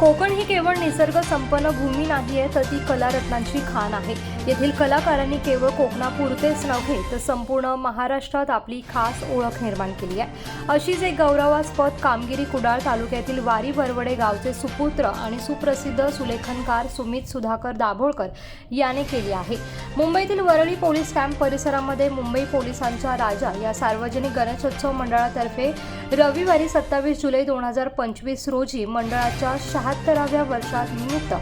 कोकण ही केवळ निसर्ग संपन्न भूमी नाही आहे तर ती कलारत्नांची खाण आहे. येथील कलाकारांनी केवळ कोकणापुरतेच नव्हे तर संपूर्ण महाराष्ट्रात आपली खास ओळख निर्माण केली आहे. अशीच एक गौरवास्पद कामगिरी कुडाळ तालुक्यातील वारी बरवडे गावचे सुपुत्र आणि सुप्रसिद्ध सुलेखनकार सुमित सुधाकर दाभोळकर याने केली आहे. मुंबईतील वरळी पोलीस कॅम्प परिसरामध्ये मुंबई पोलिसांचा राजा या सार्वजनिक गणेशोत्सव मंडळातर्फे रविवारी सत्तावीस जुलै दोन हजार पंचवीस रोजी मंडळाच्या शहा वर्षात निमित्त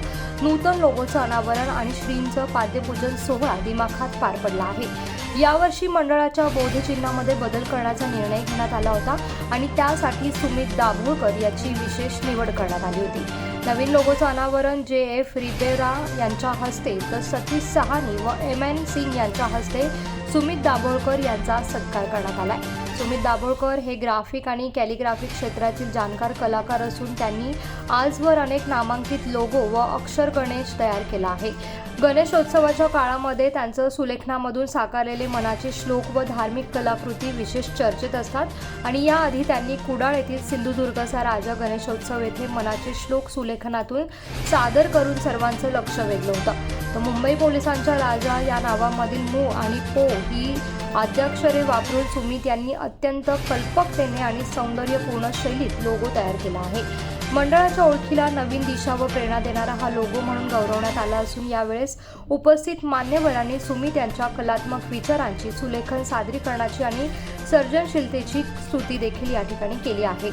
नूतन लोगोचं अनावरण आणि श्रींचं पाद्यपूजन सोहळा दिमाखात पार पडला आहे. यावर्षी मंडळाच्या बोधचिन्हामध्ये बदल करण्याचा निर्णय घेण्यात आला होता आणि त्यासाठी सुमित दाभोळकर याची विशेष निवड करण्यात आली होती. नवीन लोगोचं अनावरण जे एफ. रिबेरा यांच्या हस्ते तर सतीश सहानी व एम. एन. सिंग यांच्या हस्ते सुमित दाभोळकर यांचा सत्कार करण्यात आला आहे सुमित दाभोळकर हे ग्राफिक आणि कॅलिग्राफिक क्षेत्रातील जाणकार कलाकार असून त्यांनी आजवर अनेक नामांकित लोगो व अक्षर गणेश तयार केला आहे. गणेशोत्सवाच्या काळामध्ये त्यांचं सुलेखनामधून साकारलेले मनाचे श्लोक व धार्मिक कलाकृती विशेष चर्चेत असतात. आणि याआधी त्यांनी कुडाळ येथील सिंधुदुर्गचा राजा गणेशोत्सव येथे मनाचे श्लोक सुलेखनातून सादर करून सर्वांचं लक्ष वेधलं होतं. तर मुंबई पोलिसांच्या राजा या नावामधील मू आणि पो ही आद्याक्षरे वापरून सुमित यांनी अत्यंत कल्पकतेने आणि सौंदर्यपूर्ण शैलीत लोगो तयार केला आहे. मंडळाच्या ओळखीला नवीन दिशा व प्रेरणा देणारा हा लोगो म्हणून गौरवण्यात आला असून यावेळेस उपस्थित मान्यवरांनी सुमित यांच्या कलात्मक विचारांची सुलेखन सादरीकरणाची आणि सर्जनशीलतेची स्तुती देखील या ठिकाणी केली आहे.